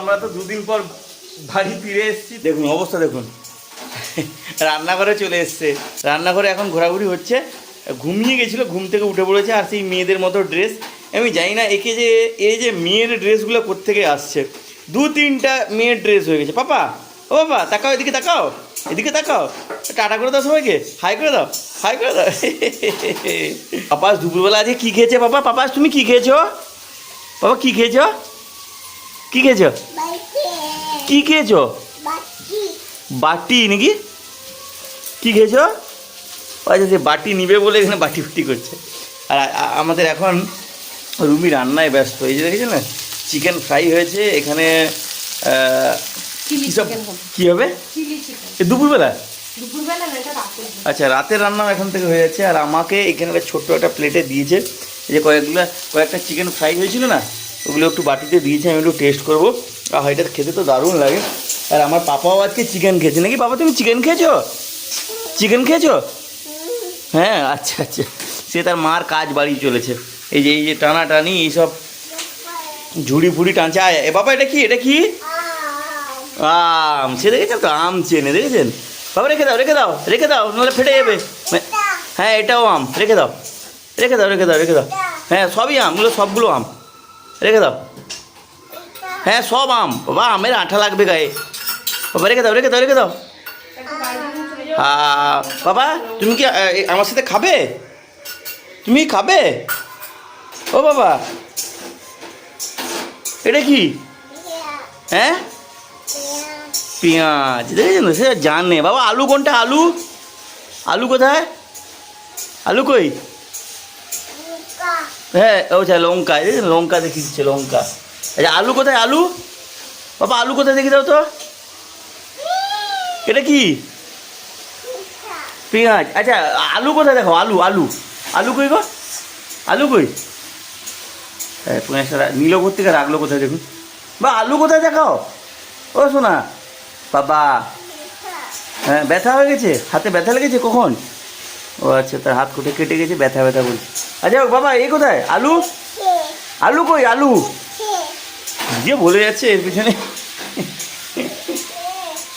আমরা তো দুদিন পর বাড়ি ফিরে এসেছি। দেখুন, অবস্থা দেখুন। রান্নাঘরে চলে এসছে। রান্নাঘরে এখন ঘোরাঘুরি হচ্ছে। ঘুমিয়ে গেছিল, ঘুম থেকে উঠে পড়েছে, আর সেই মেয়েদের মতো ড্রেস আমি জানি না, একে যে এই যে মেয়ের ড্রেসগুলো কোত্থেকে আসছে। দু তিনটা মেয়ের ড্রেস হয়ে গেছে। পাপা, ও বাবা তাকাও, এদিকে তাকাও এদিকে তাকাও। টাটা করে দাও সবাইকে। হাই করে দাও, হাই করে দাও। পাপাস, দুপুরবেলা আজকে কী খেয়েছে? পাপা, পাপাস, তুমি কী খেয়েছো? বাবা কী খেয়েছো? কী খেয়েছো? কী খেয়েছো? বাটি। নাকি? কি খেয়েছো? আচ্ছা সে বাটি নিবে বলে এখানে বাটি ফুটি করছে। আর আমাদের এখন রুমি রান্নায় ব্যস্ত। এই যে দেখেছেন না? চিকেন ফ্রাই হয়েছে এখানে সব হবে। কী হবে? এ দুপুরবেলা? দুপুরবেলা না এটা রাতের জন্য। আচ্ছা রাতের রান্নাও এখান থেকে হয়ে যাচ্ছে। আর আমাকে এখানে একটা ছোট্ট একটা প্লেটে দিয়েছে। যে কয়েকগুলো কয়েকটা চিকেন ফ্রাই হয়েছিল না? ওগুলো একটু বাটিতে দিয়েছে আমি একটু টেস্ট করব। আর এটা খেতে তো দারুণ লাগে। আর আমার পাপাও আজকে চিকেন খেয়েছে। নাকি বাবা তুমি চিকেন খেয়েছো? চিকেন খেয়েছো? হ্যাঁ আচ্ছা আচ্ছা। সে তার মার কাজ বাড়ি চলেছে। এই যে এই যে টানা টানি এইসব ঝুড়ি ফুড়ি টানছে। আয় এ বাবা এটা কি? এটা কি? আম। সে দেখেছেন তো আম চেনে দেখেছেন? বাবা রেখে দাও রেখে দাও রেখে দাও নাহলে ফেটে যাবে। হ্যাঁ এটাও আম। রেখে দাও রেখে দাও রেখে দাও রেখে দাও। হ্যাঁ সবই আম এগুলো সবগুলো আম। রেখে দাও হ্যাঁ সব আম বাবা আমের আঠা লাগবে গায়ে বাবা রেখে দাও রেখে দাও রেখে দাও একটু বাইরে নিয়ে চলে যাও। আহ, বাবা তুমি কি আহ, এ, আমার সাথে খাবে তুমি খাবে ও বাবা এটা কি হ্যাঁ পেঁয়াজ দেখেছেন তো? সে জানে বাবা আলু কোনটা আলু আলু কোথায় আলু কই হ্যাঁ ও আচ্ছা লঙ্কা দেখেছেন লঙ্কা দেখি দিচ্ছে লঙ্কা আচ্ছা আলু কোথায়, আলু? বাবা, আলু কোথায় দেখি দাও তো। এটা কি? পেঁয়াজ। আচ্ছা আলু কোথায় দেখো? আলু আলু। আলু কই গো? আলু কই? হ্যাঁ পেঁয়াজটা নিল থেকে রাখল কোথায় দেখুন। বা, আলু কোথায় দেখাও? ও শোনা বাবা। হ্যাঁ ব্যথা হয়ে গেছে? হাতে ব্যথা লেগেছে কখন? ও আচ্ছা তার হাত কোটে কেটে গেছে, ব্যথা ব্যথা বলছে আচ্ছা বাবা এই কোথায়? আলু? আলু কই? আলু? যে বলে যাচ্ছে এর পিছনে।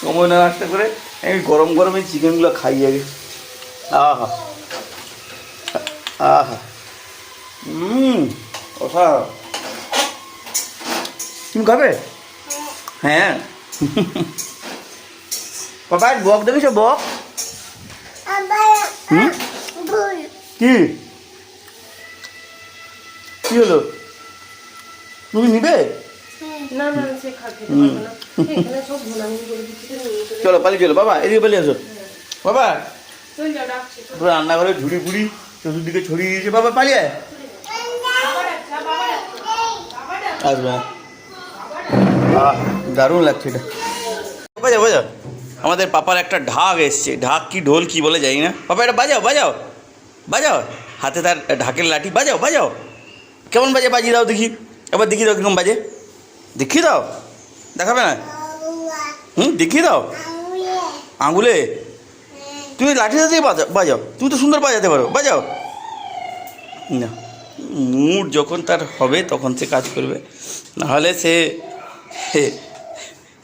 সময় না আসতে করে আমি গরম গরমে চিকেনগুলো খাই আগে। আহা। আহা। হুম ওসা তুমি খাবে? হ্যাঁ। বাবা বক দেখেছ বক? হুম? কি? কি হলো? তুমি নিবে? চলে, পালিয়ে চলো, বাবা, এদিকে পালিয়ে আসো। বাবা রান্নাঘরে ঝুড়ি ফুড়ি চতুর্দিকে ছড়িয়ে দিয়েছে। বাবা, পালিয়ে। আসবে। দারুণ লাগছে এটা। বাজাও বাজাও আমাদের পাপার একটা ঢাক এসছে। ঢাক কি ঢোল কি বলে যাই না। পাপা, এটা বাজাও বাজাও বাজাও। হাতে তার ঢাকের লাঠি, বাজাও বাজাও। কেমন বাজে? বাজিয়ে দাও দেখি। এবার দেখি দাও কীরকম বাজে। দেখিয়ে দাও। দেখাবে না? হুম, দেখিয়ে দাও। আঙুলে? তুমি লাঠি দিয়ে বাজাও বাজাও। তুমি তো সুন্দর বাজাতে পারো। বাজাও। না। মুড যখন তার হবে, তখন সে কাজ করবে। নাহলে সে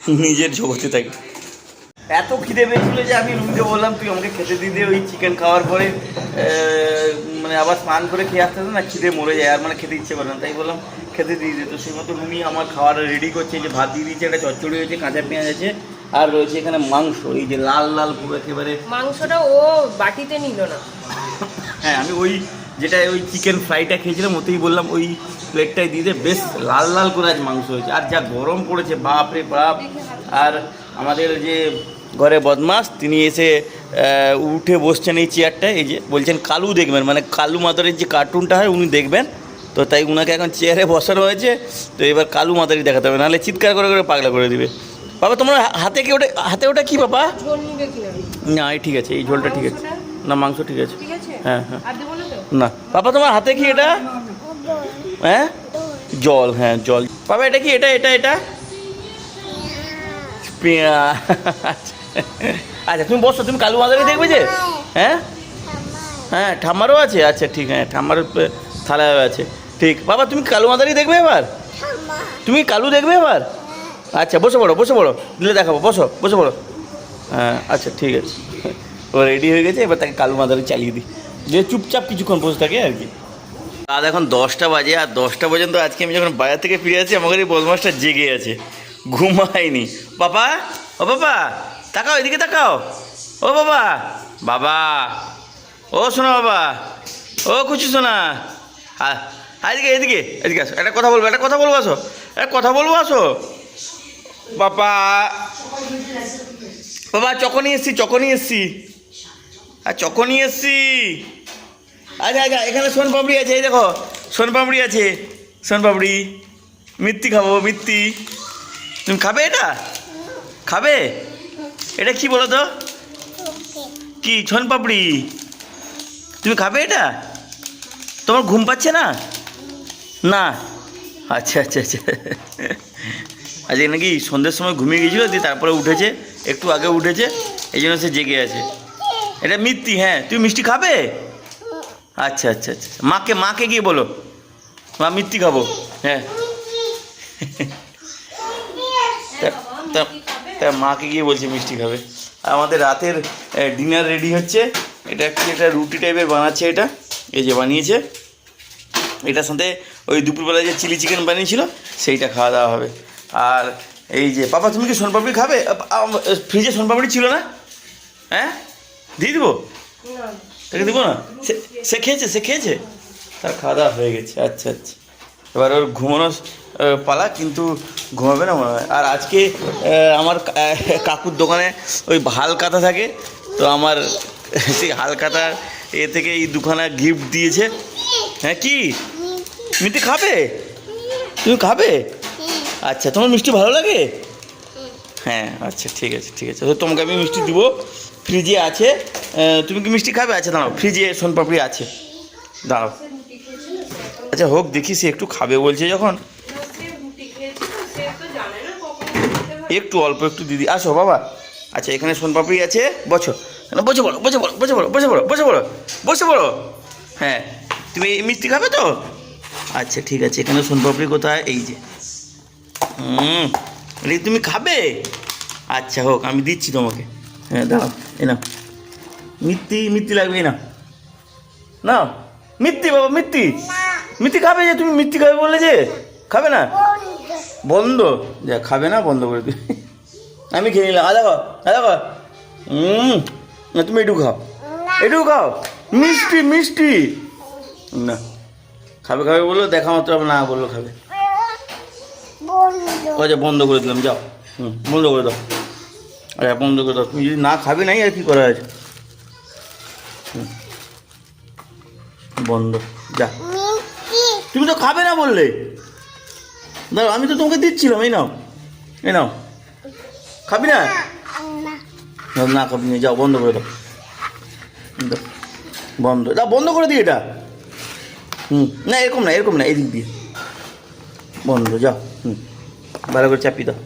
নিজের জগতে থাকে এত খিদে পেয়েছিল যে আমি রুমকে বললাম তুই আমাকে খেতে দিয়ে ওই চিকেন খাওয়ার পরে। মানে আবার স্নান করে খেয়ে আসতে না খিদে মরে যায় আর মানে খেতে ইচ্ছে করে না। তাই বললাম খেতে দিয়ে দে। তো সেই মতো রুমি আমার খাওয়ার রেডি করছে। যে ভাত দিয়ে দিয়েছে একটা চচ্চড়ি হয়েছে কাঁচা পেঁয়াজ আছে আর রয়েছে এখানে মাংস। এই যে লাল লাল পুরো একেবারে মাংসটা ও বাটিতে নিল না। হ্যাঁ আমি ওই যেটা ওই চিকেন ফ্রাইটা খেয়েছিলাম ওতেই বললাম ওই প্লেটটাই দিয়ে দে। বেশ লাল লাল করে আজ মাংস হয়েছে। আর যা গরম পড়েছে বাপ! রে বাপ আর আমাদের যে ঘরে বদমাস তিনি এসে উঠে বসছেন এই চেয়ারটায় এই যে বলছেন কালু দেখবেন মানে কালু মাদারের যে কার্টুনটা হয় উনি দেখবেন। তো তাই উনাকে এখন চেয়ারে বসানো হয়েছে তো এবার কালু মাদারি দেখাতে হবে নাহলে চিৎকার করে করে পাগলা করে দিবে। বাবা তোমার হাতে কি ওটা হাতে ওটা কি বাবা? না এই ঠিক আছে এই ঝোলটা ঠিক আছে। না মাংস ঠিক আছে। হ্যাঁ হ্যাঁ। না বাবা তোমার হাতে কি এটা? হ্যাঁ? জল হ্যাঁ জল। বাবা এটা কি এটা এটা এটা? পেঁয়াজ। আচ্ছা তুমি বসো, তুমি কালু মাদারি দেখবে যে? হ্যাঁ? হ্যাঁ ঠাম্মারও আছে? আচ্ছা ঠিক হ্যাঁ ঠাম্মার থালায় আছে। ঠিক, বাবা, তুমি কালু মাদারি দেখবে এবার? তুমি কালু দেখবে এবার? আচ্ছা বসে পড়ো বসে পড়ো। দিলে দেখাবো, বসো, বসে পড়ো। হ্যাঁ আচ্ছা ঠিক আছে। ও রেডি হয়ে গেছে, এবার তাকে কালু মাদারি চালিয়ে দিই। যে চুপচাপ কিছুক্ষণ বসে থাকে আর কি। রাত এখন দশটা বাজে, আর দশটা পর্যন্ত আজকে আমি যখন বাজার থেকে ফিরে আসি আমাকে এই বদমাসটা জেগে আছে। ঘুমায়নি বাবা, ও বাবা তাকাও, এদিকে তাকাও। ও বাবা বাবা, ও শোনো বাবা, ও খুশি শোনা হ্যাঁ এদিকে এদিকে এদিকে আসো। একটা কথা বলব, একটা কথা বলব, আসো। একটা কথা বলব, আসো। বাবা বাবা চকো নিয়ে এসছি চকো নিয়ে এসছি। আর চকো নিয়ে এসছি। আচ্ছা আচ্ছা এখানে সোন পাপড়ি আছে, এই দেখো, সোন পাপড়ি আছে, সোন পাপড়ি। মিত্তি খাব, মিত্তি। তুমি খাবে এটা? খাবে? এটা কি বলো তো? কি সোন পাপড়ি তুমি খাবে এটা? তোমার ঘুম পাচ্ছে না? না? আচ্ছা আচ্ছা আচ্ছা। আজকে নাকি সন্ধ্যের সময় ঘুমিয়ে গিয়েছিল দিয়ে তারপরে উঠেছে একটু আগে উঠেছে এই জন্য সে জেগে আছে। এটা মিত্তি হ্যাঁ। তুমি মিষ্টি খাবে? আচ্ছা আচ্ছা আচ্ছা। মাকে মাকে গিয়ে বলো। মা মিত্তি খাব। হ্যাঁ। তা- তা- মাকে গিয়ে বলছে মিষ্টি খাবে। আর আমাদের রাতের ডিনার রেডি হচ্ছে। এটা কি একটা রুটি টাইপের বানাচ্ছে এটা? এই যে বানিয়েছে। এটার সাথে ওই দুপুরবেলায় যে চিলি চিকেন বানিয়েছিল সেইটা খাওয়া দাওয়া হবে। আর এই যে পাপা তুমি কি সোনপাপড়ি খাবে? ফ্রিজে সোনপাপড়ি ছিল না? হ্যাঁ? দিয়ে দিবো? তাকে দিব না? সে- সে খেয়েছে সে খেয়েছে? তার খাওয়া দাওয়া হয়ে গেছে। আচ্ছা আচ্ছা। এবার ওর ঘুমানোর আহ, পালা কিন্তু ঘুমাবে না মনে হয়। আর আজকে আমার কাকুর দোকানে ওই হাল কাঁথা থাকে তো আমার সেই হাল কাঁথা এ থেকে এই দুখানা গিফট দিয়েছে। হ্যাঁ কি? মিষ্টি খাবে? তুমি খাবে? আচ্ছা তোমার মিষ্টি ভালো লাগে? হ্যাঁ আচ্ছা ঠিক আছে ঠিক আছে। তো তোমাকে আমি মিষ্টি দিব। ফ্রিজে আছে তুমি কি মিষ্টি খাবে? আচ্ছা দাঁড়াও ফ্রিজে সোনপাপড়ি আছে। দাঁড়াও। আচ্ছা হোক দেখি সে একটু খাবে বলছে যখন। না, না, না। একটু অল্প একটু দিদি আসো বাবা। আচ্ছা এখানে সোনপাপড়ি আছে বছো না, বসে বলো বসে বলো বসে বলো বসে পড়ো বসে বলো বসে বলো হ্যাঁ তুমি মিষ্টি খাবে তো? আচ্ছা ঠিক আছে এখানে সোনপাপড়ি কোথায়? এই যে। হুম তুমি খাবে? আচ্ছা হোক আমি দিচ্ছি তোমাকে। হ্যাঁ দাও এ নাও। মিত্তি মিত্তি লাগবে না না মিত্তি বাবা মিত্তি মিত্তি খাবে যে? তুমি মিত্তি খাবে বললে যে? খাবে না? বন্ধ। যা খাবে না, বন্ধ করে দিই আমি খেয়ে নিলাম। আদা খাও আদা খাও। হুম না, তুমি একটু খাও। একটু খাও। মিষ্টি মিষ্টি। না। খাবে খাবে বলল, দেখা মাত্র না বলল, খাবে। আচ্ছা বন্ধ করে দিলাম, যাও। হুম, বন্ধ করে দাও। আচ্ছা বন্ধ করে দাও। তুমি যদি না খাবে নাই, আর কি করা আছে। বন্ধ। যা। তুমি তো খাবে না বললে। দাঁড়াও আমি তো তোমাকে দিচ্ছিলাম এই নাও এই নাও। খাবি না? না, খাবি না যাও বন্ধ করে দাও। দাও। বন্ধ দাও বন্ধ করে দিই এটা। হুম না এরকম না এরকম না এদিক দিয়ে। বন্ধ যাও হুম। ভালো করে চাপি দাও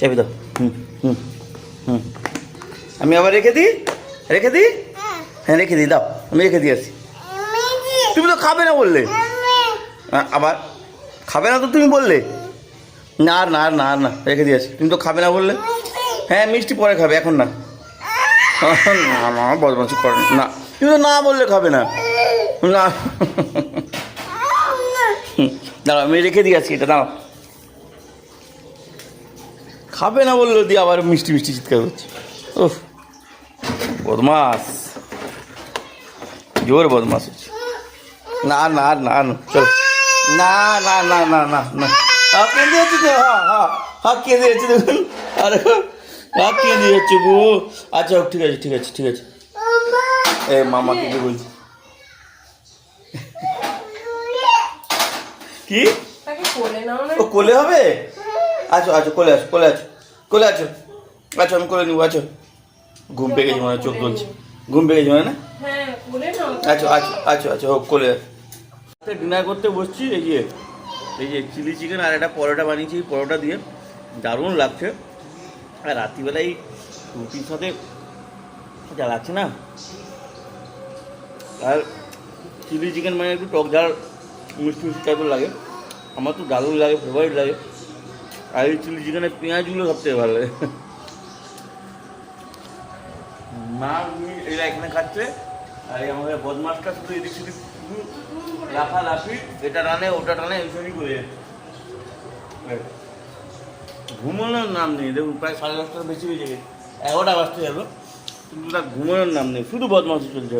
চাপি দাও হুম হুম হুম। আমি আবার রেখে দিই? রেখে দিই? হ্যাঁ। রেখে দিই দাও আমি রেখে দিয়ে আসি। তুমি তো খাবে না বললে। আবার খাবে না তো তুমি বললে? না না না না, রেখে দিয়ে আসি তুমি তো খাবে না বললে? হ্যাঁ মিষ্টি পরে খাবে, এখন না। না বদমাসি করে না। তুমি তো না বললে খাবে না। না। দাঁড়াও, আমি রেখে দিয়ে আসি এটা দাঁড়াও। খাবে না বলল দিয়ে আবার মিষ্টি মিষ্টি চিৎকার করছে। উফ বদমাস জোর বদমাস হচ্ছে। না না না না, চল। না না না না না না। কেঁদে যাচ্ছে তো হ্যাঁ হ্যাঁ। হ্যাঁ কেঁদে যাচ্ছে দেখুন। আরে হ্যাঁ কেঁদে যাচ্ছে গো। আচ্ছা হোক, ঠিক আছে ঠিক আছে ঠিক আছে। এ মামাকে কি বলছি? কি? কোলে ও কোলে হবে? আচ্ছা আচ্ছা কোলে আছো কোলে আছো কোলে আছো। আচ্ছা আমি কোলে নিবো আছো ঘুম পেয়ে গেছি মনে চোখ জ্বলছে ঘুম পেয়ে গেছি মানে? না হ্যাঁ নাও। আচ্ছা আচ্ছা আচ্ছা আচ্ছা হোক কোলে ডিনার করতে বসছি, এই যে এই যে চিলি চিকেন আর একটা পরোটা বানিয়েছি পরোটা দিয়ে দারুণ লাগছে। আর রাত্রিবেলায় রুটির সাথে যা লাগছে না, আর চিলি চিকেন মানে একটু টক ঝাল, মিষ্টি মিষ্টি টাইপের লাগে। আমার তো দারুণ লাগে ফেভারিট লাগে। আর এই চিলি চিকেনে পেঁয়াজগুলো সবথেকে ভালো লাগে। মা এরা এখানে খাচ্ছে, আর আমাদের বদমাসটা শুধু এদিক সেদিক লাফালাফি এটা টানে, ওটা টানে এইসবই করে যাচ্ছে। ঘুমানোর নাম নেই, দেখুন, প্রায় সাড়ে দশটার বেশি বেজে গেছে এগারোটা বাজতে গেল কিন্তু তার ঘুমানোর নাম নেই, শুধু বদমাশি চলছে।